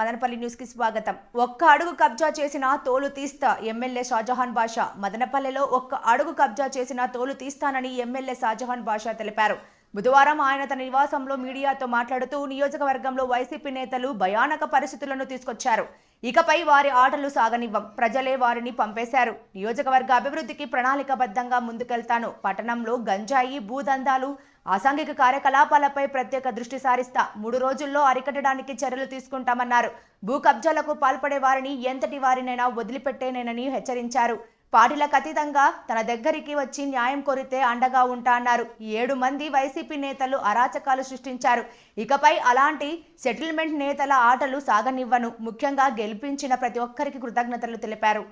మదనపల్లి న్యూస్కి స్వాగతం. ఒక్క అడుగు కబ్జా చేసిన తోలు తీస్తా ఎమ్మెల్యే షాజహాన్ బాషా. మదనపల్లెలో ఒక్క అడుగు కబ్జా చేసిన తోలు తీస్తానని ఎమ్మెల్యే షాజహాన్ బాషా తెలిపారు. బుధవారం ఆయన తన నివాసంలో మీడియాతో మాట్లాడుతూ నియోజకవర్గంలో వైసీపీ నేతలు భయానక పరిస్థితులను తీసుకొచ్చారు. ఇకపై వారి ఆటలు సాగనివ్వం. ప్రజలే వారిని పంపేశారు. నియోజకవర్గ అభివృద్ధికి ప్రణాళికబద్ధంగా ముందుకెళ్తాను. పట్టణంలో గంజాయి భూదందాలు అసాంఘిక కార్యకలాపాలపై ప్రత్యేక దృష్టి సారిస్తా. మూడు రోజుల్లో అరికట్టడానికి చర్యలు తీసుకుంటామన్నారు. భూ కబ్జాలకు పాల్పడే వారిని ఎంతటి వారినైనా వదిలిపెట్టేనేనని హెచ్చరించారు. పార్టీలకు అతీతంగా తన దగ్గరికి వచ్చి న్యాయం కోరితే అండగా ఉంటా అన్నారు. ఏడు మంది వైసీపీ నేతలు అరాచకాలు సృష్టించారు. ఇకపై అలాంటి సెటిల్మెంట్ నేతల ఆటలు సాగనివ్వను. ముఖ్యంగా గెలిపించిన ప్రతి ఒక్కరికి కృతజ్ఞతలు తెలిపారు.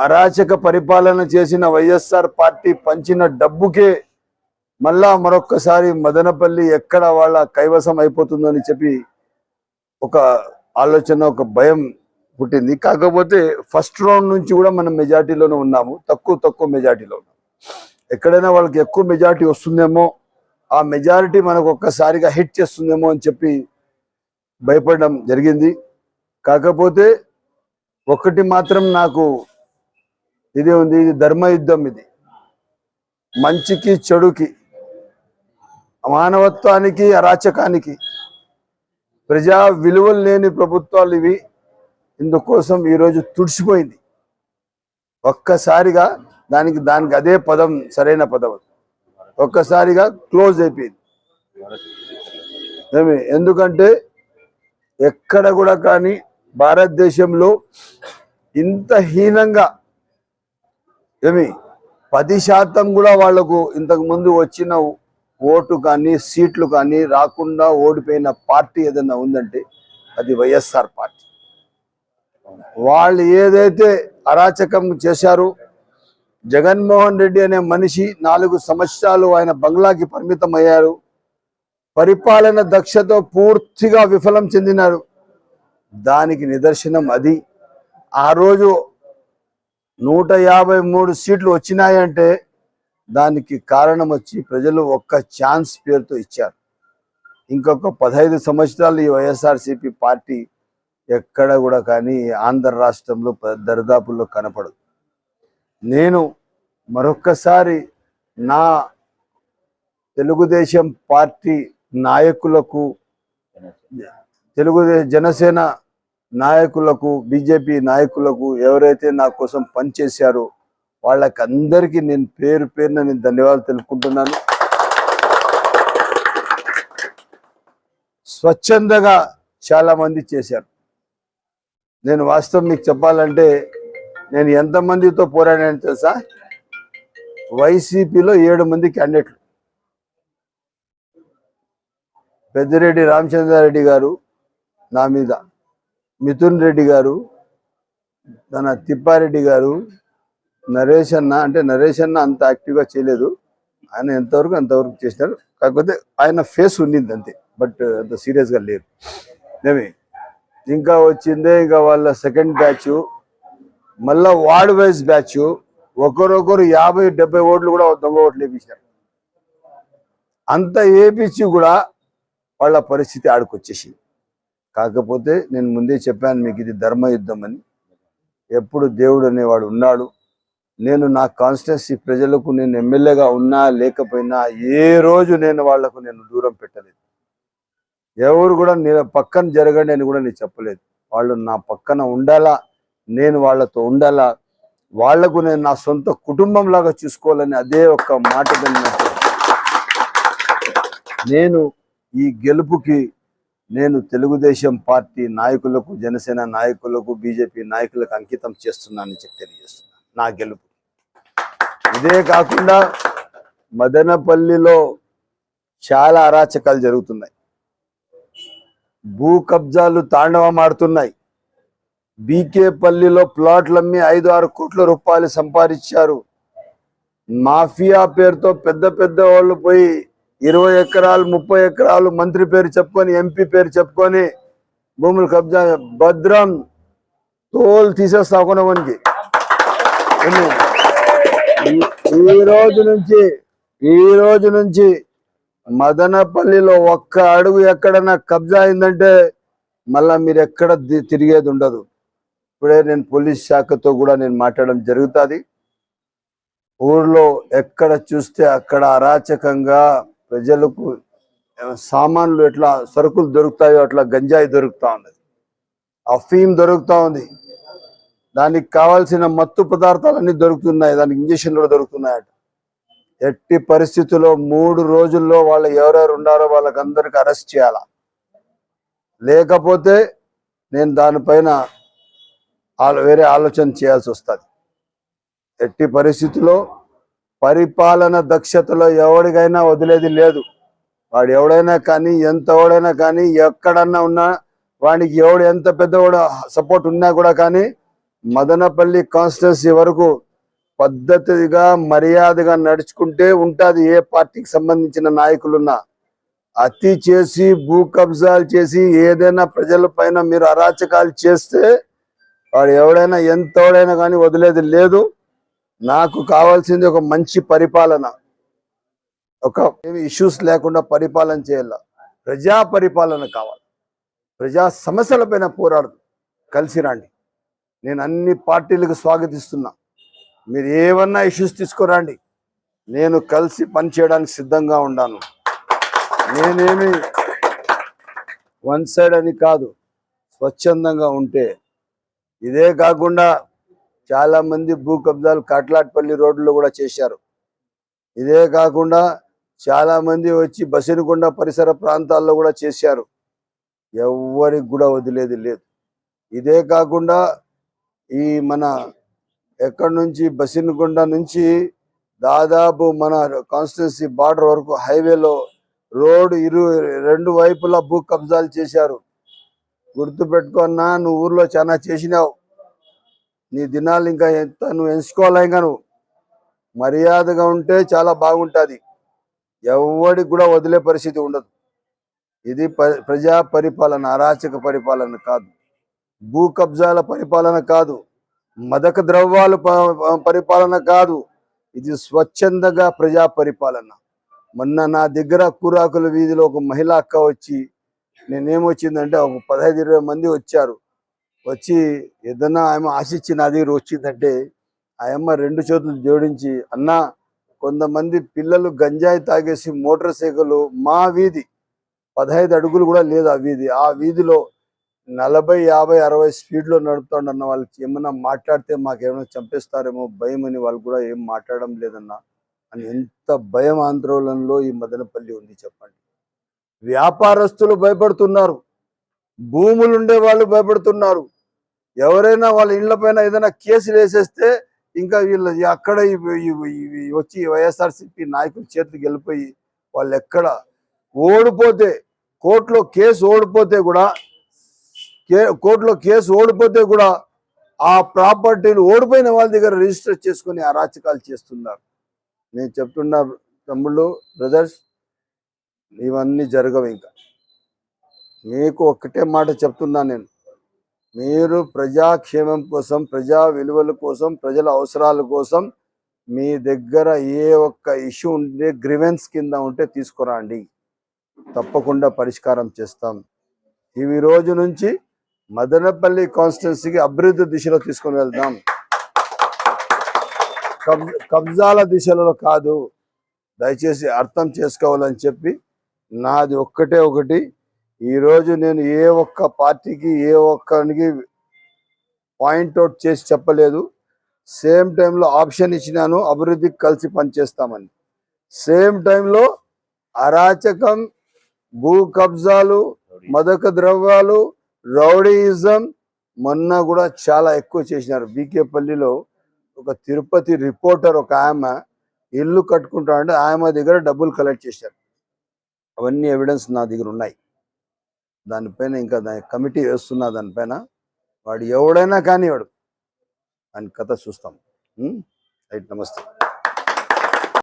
అరాచక పరిపాలన చేసిన వైఎస్ఆర్ పార్టీ పంచిన డబ్బుకే మళ్ళా మరొక్కసారి మదనపల్లి ఎక్కడ వాళ్ళ కైవసం అయిపోతుందని చెప్పి ఒక ఆలోచన ఒక భయం పుట్టింది. కాకపోతే ఫస్ట్ రౌండ్ నుంచి కూడా మనం మెజార్టీలోనే ఉన్నాము. తక్కువ తక్కువ మెజార్టీలో ఉన్నాము ఎక్కడైనా వాళ్ళకి ఎక్కువ మెజార్టీ వస్తుందేమో ఆ మెజారిటీ మనకు ఒక్కసారిగా హిట్ చేస్తుందేమో అని చెప్పి భయపడడం జరిగింది. కాకపోతే ఒకటి మాత్రం నాకు ఇది ఉంది ఇది ధర్మయుద్ధం ఇది. మంచికి చెడుకి మానవత్వానికి అరాచకానికి ప్రజా విలువలు లేని ప్రభుత్వాలు ఇవి. ఇందుకోసం ఈరోజు తుడిచిపోయింది. ఒక్కసారిగా దానికి దానికి అదే పదం సరైన పదం ఒక్కసారిగా క్లోజ్ అయిపోయింది. ఏమి? ఎందుకంటే ఎక్కడ కూడా కానీ భారతదేశంలో ఇంత హీనంగా ఏమి? పది శాతం కూడా వాళ్ళకు ఇంతకు ముందు వచ్చిన ఓటు కానీ సీట్లు కానీ రాకుండా ఓడిపోయిన పార్టీ ఏదైనా ఉందంటే అది వైఎస్ఆర్ పార్టీ. వాళ్ళు ఏదైతే అరాచకం చేశారో జగన్మోహన్ రెడ్డి అనే మనిషి నాలుగు సంవత్సరాలు ఆయన బంగ్లాకి పరిమితం అయ్యారు పరిపాలన దక్షతో పూర్తిగా విఫలం చెందినారు. దానికి నిదర్శనం అది. ఆ రోజు నూట యాభై మూడు సీట్లు వచ్చినాయంటే దానికి కారణం వచ్చి ప్రజలు ఒక్క ఛాన్స్ పేరుతో ఇచ్చారు. ఇంకొక పదహైదు సంవత్సరాలు ఈ వైఎస్ఆర్సిపి పార్టీ ఎక్కడ కూడా కానీ ఆంధ్ర రాష్ట్రంలో దరిదాపుల్లో కనపడదు. నేను మరొక్కసారి నా తెలుగుదేశం పార్టీ నాయకులకు తెలుగుదే జనసేన నాయకులకు బీజేపీ నాయకులకు ఎవరైతే నా కోసం పనిచేశారో వాళ్ళకందరికీ నేను పేరు పేరున నేను ధన్యవాదాలు తెలుపుకుంటున్నాను. స్వచ్ఛందగా చాలా మంది చేశారు. నేను వాస్తవం మీకు చెప్పాలంటే నేను ఎంతమందితో పోరాడాను తెలుసా? వైసీపీలో ఏడు మంది క్యాండిడేట్లు. పెద్దిరెడ్డి రామచంద్రారెడ్డి గారు నా మీద మిథున్ రెడ్డి గారు తన తిప్పారెడ్డి గారు నరేష్ అన్న అంటే నరేష్ అన్న అంత యాక్టివ్గా చేయలేదు. ఆయన ఎంతవరకు అంతవరకు చేసినారు కాకపోతే ఆయన ఫేస్ ఉండింది అంతే. బట్ uh, అంత సీరియస్గా లేరు. ఏమి? ఇంకా వచ్చిందే ఇంకా వాళ్ళ సెకండ్ బ్యాచ్ మళ్ళా వార్డ్ వైజ్ బ్యాచ్ ఒకరొకరు యాభై డెబ్బై ఓట్లు కూడా దొంగ ఓట్లు వేపించారు అంత వేపించి కూడా వాళ్ళ పరిస్థితి ఆడుకొచ్చేసింది కాకపోతే నేను ముందే చెప్పాను మీకు ఇది ధర్మయుద్ధం అని. ఎప్పుడు దేవుడు అనేవాడు ఉన్నాడు. నేను నా కాన్స్టిట్యున్సీ ప్రజలకు నేను ఎమ్మెల్యేగా ఉన్నా లేకపోయినా ఏ రోజు నేను వాళ్ళకు నేను దూరం పెట్టలేదు. ఎవరు కూడా నేను పక్కన జరగండి అని కూడా నేను చెప్పలేదు. వాళ్ళు నా పక్కన ఉండాలా నేను వాళ్ళతో ఉండాలా వాళ్ళకు నేను నా సొంత కుటుంబం లాగా చూసుకోవాలని అదే ఒక్క మాట నేను ఈ గెలుపుకి నేను తెలుగుదేశం పార్టీ నాయకులకు జనసేన నాయకులకు బీజేపీ నాయకులకు అంకితం చేస్తున్నానని చెప్పి తెలియజేస్తున్నాను నా గెలుపు. ఇదే కాకుండా మదనపల్లిలో చాలా అరాచకాలు జరుగుతున్నాయి. భూ కబ్జాలు తాండవమాడుతున్నాయి బీకేపల్లిలో ప్లాట్లు అమ్మి ఐదు ఆరు కోట్ల రూపాయలు సంపాదించారు. మాఫియా పేరుతో పెద్ద పెద్ద వాళ్ళు పోయి ఇరవై ఎకరాలు ముప్పై ఎకరాలు మంత్రి పేరు చెప్పుకొని ఎంపీ పేరు చెప్పుకొని భూములు కబ్జా భద్రం తోలు తీసేస్తా కొనవనికి. ఈ రోజు నుంచి ఈ రోజు నుంచి మదనపల్లిలో ఒక్క అడుగు ఎక్కడన్నా కబ్జా అయిందంటే మళ్ళా మీరు ఎక్కడ తిరిగేది ఉండదు. ఇప్పుడే నేను పోలీస్ శాఖతో కూడా నేను మాట్లాడడం జరుగుతుంది. ఊర్లో ఎక్కడ చూస్తే అక్కడ అరాచకంగా ప్రజలకు సామాన్లు ఎట్లా సరుకులు దొరుకుతాయో అట్లా గంజాయి దొరుకుతా ఉన్నది. అఫీమ్ దొరుకుతా ఉంది. దానికి కావాల్సిన మత్తు పదార్థాలన్నీ దొరుకుతున్నాయి. దానికి ఇంజక్షన్లు కూడా దొరుకుతున్నాయట. ఎట్టి పరిస్థితుల్లో మూడు రోజుల్లో వాళ్ళు ఎవరెవరు ఉన్నారో వాళ్ళకి అరెస్ట్ చేయాల? లేకపోతే నేను దానిపైన వేరే ఆలోచన చేయాల్సి వస్తుంది. ఎట్టి పరిస్థితుల్లో పరిపాలన దక్షతలో ఎవరికైనా వదిలేది లేదు. వాడు ఎవడైనా కానీ ఎంత ఎవడైనా కానీ ఎక్కడన్నా ఉన్నా వానికి ఎవడు ఎంత పెద్దవాడు సపోర్ట్ ఉన్నా కూడా కానీ మదనపల్లి కాన్స్టిట్యున్సీ వరకు పద్ధతిగా మర్యాదగా నడుచుకుంటే ఉంటుంది. ఏ పార్టీకి సంబంధించిన నాయకులున్నా అతి చేసి భూ కబ్జాలు చేసి ఏదైనా ప్రజల పైన మీరు అరాచకాలు చేస్తే వాడు ఎవడైనా ఎంతోడైనా కానీ వదిలేది లేదు. నాకు కావాల్సింది ఒక మంచి పరిపాలన. ఒక ఏమి ఇష్యూస్ లేకుండా పరిపాలన చేయాల. ప్రజా పరిపాలన కావాలి. ప్రజా సమస్యలపైన పోరాడదు కలిసి రండి. నేను అన్ని పార్టీలకు స్వాగతిస్తున్నా. మీరు ఏమన్నా ఇష్యూస్ తీసుకురండి. నేను కలిసి పనిచేయడానికి సిద్ధంగా ఉన్నాను. నేనేమి వన్ సైడ్ అని కాదు స్వచ్ఛందంగా ఉంటే. ఇదే కాకుండా చాలామంది భూ కబ్జాలు కాట్లాట్పల్లి రోడ్లో కూడా చేశారు. ఇదే కాకుండా చాలామంది వచ్చి బసినకొండ పరిసర ప్రాంతాల్లో కూడా చేశారు. ఎవరికి కూడా వదిలేది లేదు. ఇదే కాకుండా ఈ మన ఎక్కడి నుంచి బసినకొండ నుంచి దాదాపు మన కాన్స్టిట్యున్సీ బార్డర్ వరకు హైవేలో రోడ్ ఇరు రెండు వైపులా భూ కబ్జాలు చేశారు. గుర్తుపెట్టుకున్నా నువ్వు ఊర్లో చాలా చేసినావు. నీ దినాలు ఇంకా ఎంత నువ్వు ఎంచుకోవాలి ఇంకా నువ్వు? మర్యాదగా ఉంటే చాలా బాగుంటుంది. ఎవడికి కూడా వదిలే పరిస్థితి ఉండదు. ఇది ప్రజా పరిపాలన అరాచక పరిపాలన కాదు. భూ కబ్జాల పరిపాలన కాదు. మదక ద్రవ్యాల పరిపాలన కాదు. ఇది స్వచ్ఛందంగా ప్రజా పరిపాలన. మొన్న నా దగ్గర కూరాకుల వీధిలో ఒక మహిళ అక్క వచ్చి నేనేమొచ్చిందంటే ఒక పదహైదు ఇరవై మంది వచ్చారు. వచ్చి ఏదన్నా ఆమె ఆశించి నా దగ్గర వచ్చిందంటే ఆయమ్మ రెండు చేతులు జోడించి అన్న కొంతమంది పిల్లలు గంజాయి తాగేసి మోటార్ సైకిల్ మా వీధి. పదహైదు అడుగులు కూడా లేదు ఆ వీధి. ఆ వీధిలో నలభై యాభై అరవై స్పీడ్లో నడుపుతాడన్న వాళ్ళకి ఏమన్నా మాట్లాడితే మాకేమైనా చంపేస్తారేమో భయం అని వాళ్ళు కూడా ఏం మాట్లాడడం లేదన్న అని ఎంత భయం ఆందోళనలో ఈ మదనపల్లి ఉంది చెప్పండి. వ్యాపారస్తులు భయపడుతున్నారు. భూములు ఉండే వాళ్ళు భయపడుతున్నారు. ఎవరైనా వాళ్ళ ఇళ్ళ పైన ఏదైనా కేసులు వేసేస్తే ఇంకా వీళ్ళు అక్కడ వచ్చి వైఎస్ఆర్సిపి నాయకుల చేతికి వెళ్ళిపోయి వాళ్ళు ఎక్కడ ఓడిపోతే కోర్టులో కేసు ఓడిపోతే కూడా కే కోర్టులో కేసు ఓడిపోతే కూడా ఆ ప్రాపర్టీలు ఓడిపోయిన వాళ్ళ దగ్గర రిజిస్టర్ చేసుకుని అరాచకాలు చేస్తున్నారు. నేను చెప్తున్నా తమ్ముళ్ళు బ్రదర్స్ ఇవన్నీ జరగవు ఇంకా. మీకు ఒక్కటే మాట చెప్తున్నా నేను. మీరు ప్రజాక్షేమం కోసం ప్రజా విలువల కోసం ప్రజల అవసరాల కోసం మీ దగ్గర ఏ ఒక్క ఇష్యూ ఉంటే గ్రివెన్స్ కింద ఉంటే తీసుకురండి. తప్పకుండా పరిష్కారం చేస్తాం. ఇవి రోజు నుంచి మదనపల్లి కాన్స్టిట్యున్సీకి అభివృద్ధి దిశలో తీసుకొని వెళ్దాం. కబ్ కబ్జాల దిశలో కాదు దయచేసి అర్థం చేసుకోవాలని చెప్పి నాది ఒక్కటే ఒకటి. ఈరోజు నేను ఏ ఒక్క పార్టీకి ఏ ఒక్కరికి పాయింట్ అవుట్ చేసి చెప్పలేదు. సేమ్ టైంలో ఆప్షన్ ఇచ్చినాను అభివృద్ధికి కలిసి పనిచేస్తామని. సేమ్ టైంలో అరాచకం భూ కబ్జాలు మదక ద్రవ్యాలు రౌడీయిజం మొన్న కూడా చాలా ఎక్కువ చేసినారు. బీకేపల్లిలో ఒక తిరుపతి రిపోర్టర్ ఒక ఆమె ఇల్లు కట్టుకుంటా అంటే ఆమె దగ్గర డబ్బులు కలెక్ట్ చేశారు. అవన్నీ ఎవిడెన్స్ నా దగ్గర ఉన్నాయి. దానిపైన ఇంకా దాని కమిటీ వేస్తున్నా దానిపైన వాడు ఎవడైనా కానీ వాడు అని కథ చూస్తాం. రైట్ నమస్తే.